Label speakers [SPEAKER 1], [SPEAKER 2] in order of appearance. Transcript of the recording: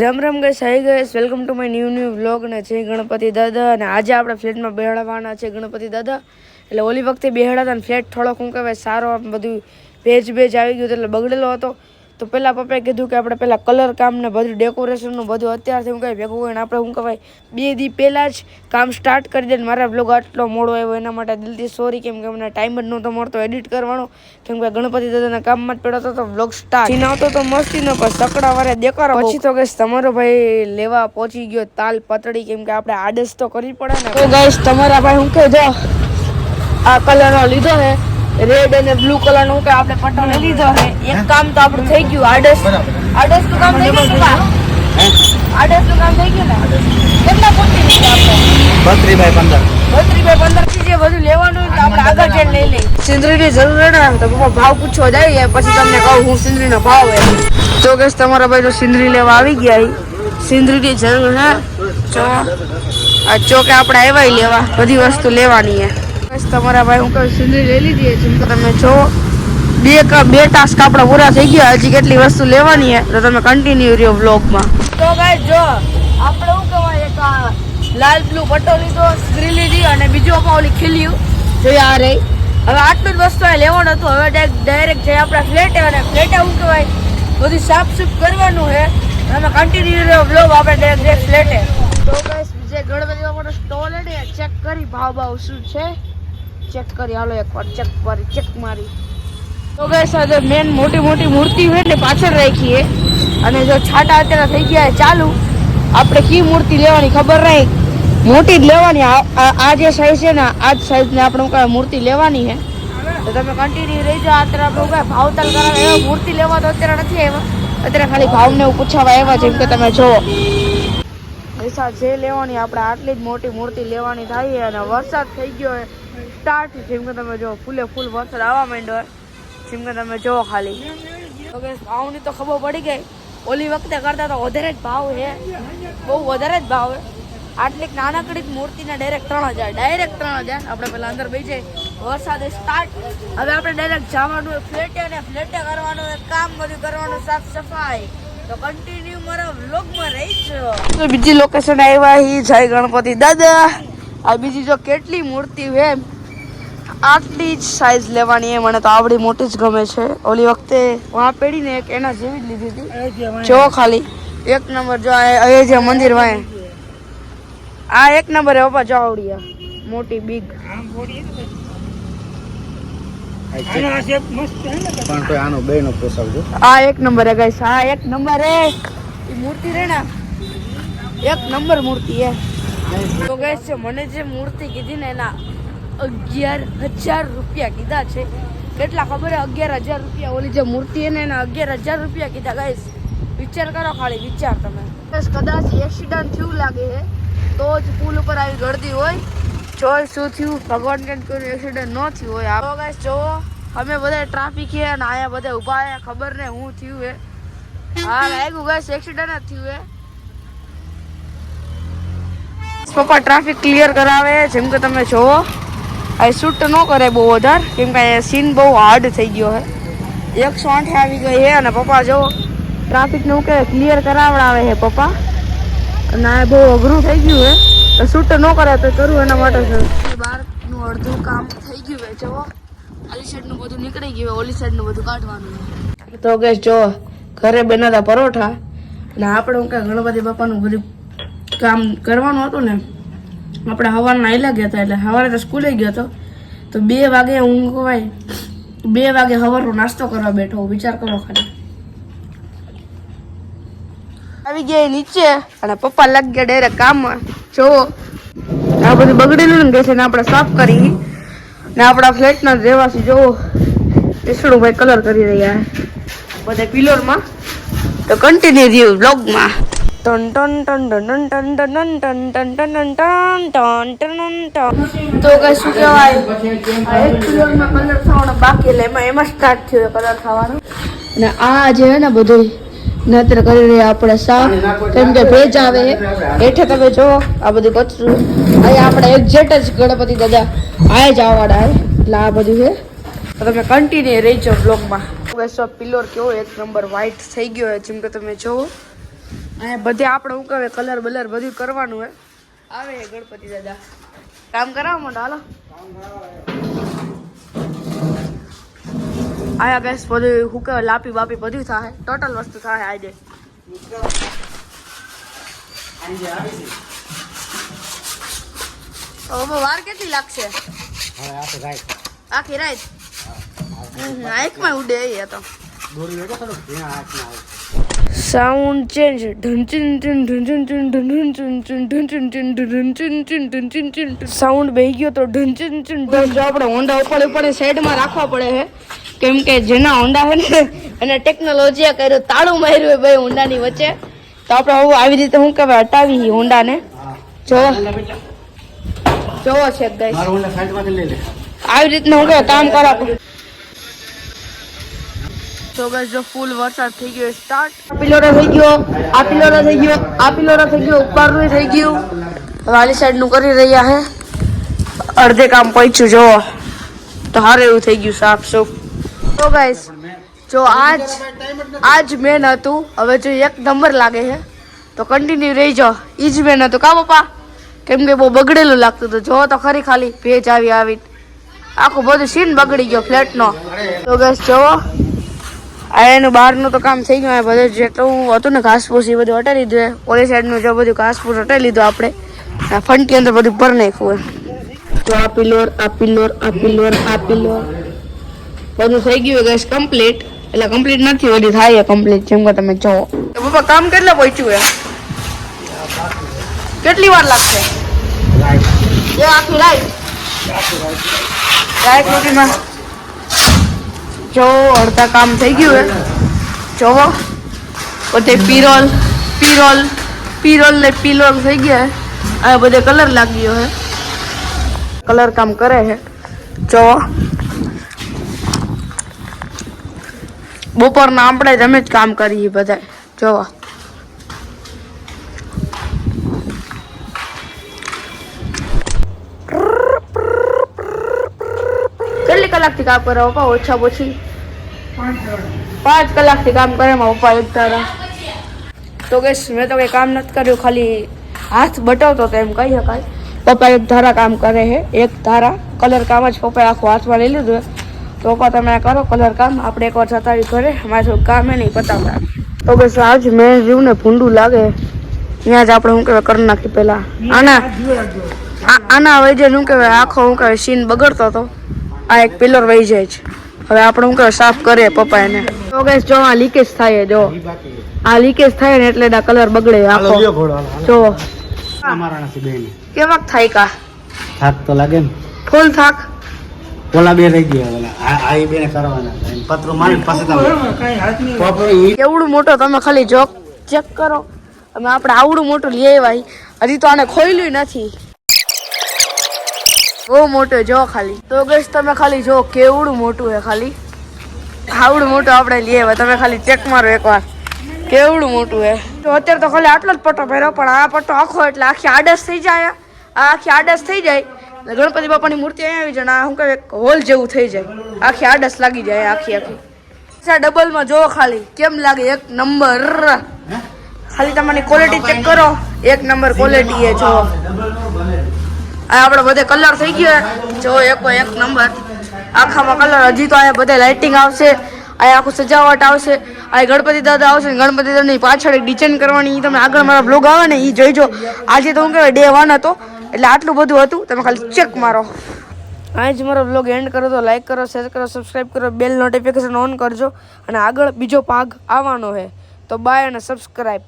[SPEAKER 1] રામ રામ ગઈ, સહી ગઈસ welcome to my new new vlog ને છે ગણપતિ દાદા. અને આજે આપણે ફ્લેટમાં બેહડવાના છે ગણપતિ દાદા. એટલે ઓલી વખતે બેહાડા હતા ફ્લેટ થોડોક શું કહેવાય, સારો બધું ભેજ ભેજ આવી ગયું એટલે બગડેલો હતો. તો પહેલાં પપ્પાએ કીધું કે આપણે પહેલાં કલર કામ ને બધું ડેકોરેશનનું બધું અત્યારથી હું કહેવાય ભેગું કરીને આપણે શું કહેવાય બે દી પહેલાં જ કામ સ્ટાર્ટ કરી દે મારા બ્લોગ આટલો મોડો આવ્યો એના માટે દિલથી સોરી કેમ કે મને ટાઈમ જ નહોતો મળતો એડિટ કરવાનો. કેમ કે ગણપતિ દાદાના કામમાં જ પડ્યો હતો તો બ્લોગ સ્ટાર્ટ આવતો તો મસ્તી નો પણ સકડા વારે દેખાડો પછી તો ગઈશ તમારો ભાઈ લેવા પહોંચી ગયો તાલ પતડી કેમ કે આપણે આડસ તો કરવી પડે ને. તો ગઈશ તમારા ભાઈ હું કહી દો આ કલરનો લીધો છે રેડ અને બ્લુ કલરનું કે આપણે પટોને લીધો છે. એક કામ તો આપણું થઈ ગયું આડસ આડસનું કામ થઈ ગયું ને? આડસનું કામ થઈ ગયું ને? કેટલા પૂછી લીધું આપણે?
[SPEAKER 2] બત્રી બાય પંદર.
[SPEAKER 1] બત્રી બાય પંદરથી જે બધું લેવાનું હોય તો આપણે આગળ જઈને લઈ લઈએ. સિંદરીની જરૂર રહે ને તો પપ્પા ભાવ પૂછવા જાય પછી તમને કહું હું સિંદરીનો ભાવ હોય તો કે તમારા ભાઈ તો સિંદરી લેવા આવી ગયા. સિંદરીની જરૂર હે. ચો આ ચોકે આપણે આવ્યા લેવા બધી વસ્તુ લેવાની હે. બસ તમારા ભાઈ હું કહું સિંદરી લઈ લીધી જેમ કે તમે જો, બે બે ટાસ્ક આપણા પૂરા થઈ ગયા. હજી કેટલી વસ્તુ લેવાની હે તો તમે કન્ટિન્યુ રહ્યો વ્લોગમાં તો ગાઈસ, જો, આપણે શું કહેવાય, એક લાલ બ્લુ પટ્ટો લીધો સ્ક્રી લીધી અને બીજું આપણે ઓલી ખીલ્યું. જોઈ આ રહી. હવે આટલું જ વસ્તુ લેવાનું હતું. હવે ડાયરેક્ટ જઈ આપણા ફ્લેટે અને ફ્લેટે શું કહેવાય, બધી સાફ સૂફ કરવાનું છે. અને કન્ટિન્યુ રહ્યો વ્લોગ આપણે ડાયરેક્ટ ફ્લેટે તો ગાઈસ જે ગણપતિ બાપાનો સ્ટોલ છે ચેક કરી ભાવ ભાવ શું છે. ચેક કરી, હાલો એકવાર ચેક મારી ચેક મારી. તો ગઈ આ મેન મોટી મોટી મૂર્તિ હોય એટલે પાછળ રાખીએ. અને જો છાટા અત્યારે થઈ ગયા ચાલુ, આપણે કી મૂર્તિ લેવાની ખબર નહીં. મોટી જ લેવાની, આ- જે સાઈઝ છે ને, આ જ સાઈઝને આપણે કાંઈ મૂર્તિ લેવાની છે. તો તમે કન્ટિન્યુ રહી જાઓ અત્યારે આપણે કઈ ભાવતાલ કરાવે, એવા મૂર્તિ લેવા તો અત્યારે નથી આવ્યા. અત્યારે ખાલી ભાવને એવું પૂછાવા આવ્યા જેમ કે તમે જુઓ. પૈસા જે લેવાની, આપણે આટલી જ મોટી મૂર્તિ લેવાની થાય અને વરસાદ થઈ ગયો સ્ટાર્ટ જેમ કે તમે જો ફૂલે ફૂલ વરસાદ આવવા માંડ્યો જેમ કે તમે જુઓ ખાલી. ભાવની તો ખબર પડી ગઈ. ઓલી વખતે કરતા તો વધારે જ ભાવ છે. બહુ વધારે જ ભાવ છે. આટલી નાનકડી જ મૂર્તિના ડાયરેક્ટ ત્રણ હજાર. ડાયરેક્ટ ત્રણ હજાર. આપણે પેલા અંદર બેસી જાય વરસાદ સ્ટાર્ટ હવે આપણે ડાયરેક્ટ જવાનું ફ્લેટે અને ફ્લેટે કરવાનું કામ બધું કરવાનું, સાફ સફાઈ. તો કન્ટિન્યુ મારા વ્લોગમાં રહીશો તો બીજી લોકેશન આવ્યા હી જય ગણપતિ દાદા. આ બીજી જો કેટલી મૂર્તિ છે આટલી જ સાઈઝ લેવાની એ મને તો આવડી મોટી જ ગમે છે. ઓલી વખતે વાં પેડીને એક એના જેવી જ લીધી હતી. જો ખાલી. એક નંબર જો આ જે મંદિર વાય. આ એક નંબર હે પપ્પા જો આવડી આ. મોટી બિગ
[SPEAKER 2] પણ કોઈ આનો બે નો પોસાવજો
[SPEAKER 1] આ એક નંબર હે ગાઈસ આ એક નંબર. હે મૂર્તિ રે ને. એક નંબર મૂર્તિ હે તો ગાઈસ મને જે મૂર્તિ કીધી ને એના અગિયાર હજાર રૂપિયા કીધા છે. કેટલા ખબર અગિયાર હજાર રૂપિયા. ઓલી જે મૂર્તિ એને એના અગિયાર હજાર રૂપિયા કીધા. ગાઈસ વિચાર કરો ખાલી, વિચાર તમે. બસ કદાચ એક્સિડન્ટ થયું લાગે છે તો જ પુલ ઉપર આવી ગળદી હોય. જોઈ શું થયું? ભગવાન કે કોઈ એક્સિડન્ટ ન થયું હોય. આવો ગાઈસ જોવો. અમે બધા ટ્રાફિક છે અને આયા બધા ઊભા છે ખબર ને હું થયું હે. હા, લાગ્યું ગાઈસ એક્સિડન્ટ જ થયું હે. પપ્પા ટ્રાફિક ક્લિયર કરાવે. જેમ કે તમે જોવો. આ શૂટ ન કરે બહુ વધારે. કેમ કે સીન બહુ હાર્ડ થઈ ગયો છે. એકસો આઠે આવી ગઈ છે અને પપ્પા જો ટ્રાફિકનું કે ક્લિયર કરાવડાવે છે પપ્પા. અને આ બહુ અઘરું થઈ ગયું છે. તો શૂટ ન કરે તો કરું એના માટે બહારનું અડધું કામ થઈ ગયું છે જુઓ. આલી સાઈડનું બધું નીકળી ગયું હોય ઓલી સાઈડનું બધું કાઢવાનું તો કે જો ઘરે બનાતા પરોઠા. અને આપણે હું કાંઈ ગણપતિ બાપાનું બધું કામ કરવાનું હતું ને આપણે સવારના આયલા ગયા હતા એટલે સવારે તો સ્કૂલે ગયો હતો તો બે વાગે કહેવાય, બે વાગે સવારનો નાસ્તો કરવા બેઠો વિચાર કરો ખાલી. આવી ગયા નીચે, અને પપ્પા લાગી ગયા ડાયરેક્ટ કામમાં. જોવો આ બધું બગડેલું ને છે ને આપણે સાફ કરી. ને આપણા ફ્લેટના રહેવાસી જોવો વિષ્ણુ ભાઈ કલર કરી રહ્યા બધા પિલરમાં તો કન્ટિન્યુ રહ્યું બ્લોગમાં તો કઈ શું કહેવાય? કલર થવાનો બાકી એટલે એમાં એમાં સ્ટાર્ટ થયો કલર થવાનો અને આ જે ને બધું નત્ર કરી રહ્યા આપણે સાફ કેમ કે ભેજ આવે હેઠે તમે જો આ બધું કચરું. અહીંયા આપણે એક્ઝેટ જ ગણપતિ દાદા આ જ આવવાના એટલે આ બધું છે તો તમે કન્ટિન્યુ રહી રહીજો બ્લોગમાં પિલોર કેવો એક નંબર વ્હાઈટ થઈ ગયો છે જેમ કે તમે જોવો. અહીંયા બધે આપણે શું કહેવાય કલર બલર બધું કરવાનું હે આવે હે ગણપતિ દાદા. કામ કરાવો મોટો હાલો. આયા ગેસ બધું હું કહેવાય લાપી બાપી બધું થાય. ટોટલ વસ્તુ થાય આજે. હવે વાર કેટલી લાગશે?
[SPEAKER 2] હવે આ રાઈટ
[SPEAKER 1] આખી રાત? હમ, આંખમાં ઉડે એ તો.
[SPEAKER 2] દોરી થોડું આવે.
[SPEAKER 1] સાઉન્ડ ચેન્જ સાઉન્ડ બેહી ગયો તો આપણે હોન્ડા ઉપર ઉપર સાઈડમાં રાખવા પડે છે કેમ કે જેના હોન્ડા છે ને અને ટેકનોલોજી કર્યું તાળું માર્યું હોય ભાઈ હોન્ડાની વચ્ચે તો આપણે હવે આવી રીતે શું કહેવાય હટાવી હોન્ડાને જો જોવો છે ગાઈસ
[SPEAKER 2] મારું ઊંડા સાઈડમાંથી લઈ લે
[SPEAKER 1] આવી રીતના હું કહેવાય કામ કરા તો બસ જો ફૂલ વરસાદ થઈ ગયો સ્ટાર્ટ આ પિલોરો થઈ ગયો આ પિલોરો થઈ ગયો આ પિલોરો થઈ ગયો ઉપરનું થઈ ગયું વાલી સાઈડનું કરી રહ્યા હે અડધે કામ પહોંચ્યું જો તો હારે એવું થઈ ગયું સાફ સુફ તો ગાઈસ જો આજ આજ મેન હતું હવે જો એક નંબર લાગે છે તો કન્ટિન્યુ રહી જાઓ ઈ જ મેન હતું કા પપ્પા કેમ કે બહુ બગડેલું લાગતું હતું જો તો ખરી ખાલી ભેજ આવી આવી આખું બધું સીન બગડી ગયો ફ્લેટનો તો ગેસ જોવો આ એનું બહારનું તો કામ થઈ ગયું આ બધું જેટલું હતું ને ઘાસફૂસ એ બધું હટાવી દીધું ઓલી સાઈડનું જો બધું ઘાસફૂસ હટાવી લીધું આપણે. આ ફંટી અંદર બધું ભર નાખ્યું હોય તો આ પિલોર આ પિલોર આ પિલોર આ પિલોર બધું થઈ ગયું ગેસ કમ્પ્લીટ એટલે કમ્પ્લીટ નથી બધી થાય કમ્પ્લીટ જેમ કે તમે જોવો તો પપ્પા કામ કેટલા પહોંચ્યું એ કેટલી વાર લાગશે? એ આખી રાઈટ રાઈટ રોટીમાં જો અડધા કામ થઈ ગયું હે જોવો બધે પીરોલ પીરોલ પીરોલ ને પીલોલ થઈ ગયા હે આ બધે કલર લાગ્યો હે કલર કામ કરે છે જોવો બપોરના આપણે જ અમે જ કામ કરીએ બધા જોવો કેટલી કલાકથી કામ કરે? પપ્પા ઓછા ઓછી પાંચ કલાકથી કામ કરે મારા પપ્પા એક તો કે મેં તો કંઈ કામ નથી કર્યું, ખાલી હાથ બટાવતો તો એમ કહી શકાય. પપ્પા એક ધારા કામ કરે છે, એક ધારા. કલર કામ જ પપ્પાએ આખું હાથમાં લઈ લીધું. તો પપ્પા તમે આ કરો કલર કામ. આપણે એકવાર સતાવી ઘરે. અમારે થોડું કામ એ નહીં પતાવતા તો કે આજ મેં જીવ ને ભૂંડું લાગે. ત્યાં જ આપણે શું કહેવાય, કરી નાખી પહેલાં. આના આના વૈજે શું કહેવાય, આખો શું કહેવાય, સીન બગડતો હતો આ એક પિલર વહી જાય છે. હવે આપણે હું સાફ કરીએ પપ્પા એને તો ગેસ જો આ લીકેજ થાય જો. આ લીકેજ થાય ને એટલે કલર બગડે આખો. જો. કેવાક થાય કા?
[SPEAKER 2] થાક તો લાગે ને.
[SPEAKER 1] ફૂલ થાક.
[SPEAKER 2] ઓલા બે રહી ગયા ઓલા. આ બેને કરવાના. પત્રો મારી પાસે તમે.
[SPEAKER 1] એવડું મોટો તમે ખાલી જોક ચેક કરો. અમે આપણે આવડું મોટું લઈ આવ્યા હજી તો આને ખોઈલું નથી. બહુ મોટો જો ખાલી. તો ગઈશ તમે ખાલી જો કેવડું મોટું હે ખાલી. આવડું મોટું આપણે લઈએ તમે ખાલી ચેક મારો એકવાર. કેવડું મોટું હે. તો અત્યારે તો ખાલી આટલો જ પટ્ટો પહેર્યો પણ આ પટ્ટો આખો એટલે આખી આડસ થઈ જાય આ આખી આડસ થઈ જાય. ગણપતિ બાપાની મૂર્તિ અહીંયા આવી જાય આ શું કહે હોલ જેવું થઈ જાય. આખી આડસ લાગી જાય, આખી આખી. ડબલમાં જો ખાલી. કેમ લાગે? એક નંબર. ખાલી તમારી ક્વોલિટી ચેક કરો. એક નંબર ક્વોલિટી એ જો. આ આપણે બધે કલર થઈ ગયો. જો એકો એક નંબર આખામાં કલર હજી તો અહીંયા બધે લાઇટિંગ આવશે. અહીંયા આખું સજાવટ આવશે. આ ગણપતિ દાદા આવશે ગણપતિ દાદાની પાછળ એક ડિઝાઇન કરવાની. તમે આગળ મારા બ્લોગ આવે ને એ જોઈજો. આજે તો હું કહેવાય ડે વન હતો, એટલે આટલું બધું હતું. તમે ખાલી ચેક મારો. આજ મારો બ્લોગ એન્ડ કરો તો લાઈક કરો શેર કરો સબસ્ક્રાઈબ કરો બેલ નોટિફિકેશન ઓન કરજો. અને આગળ બીજો ભાગ આવવાનો છે તો બાય અને સબસ્ક્રાઈબ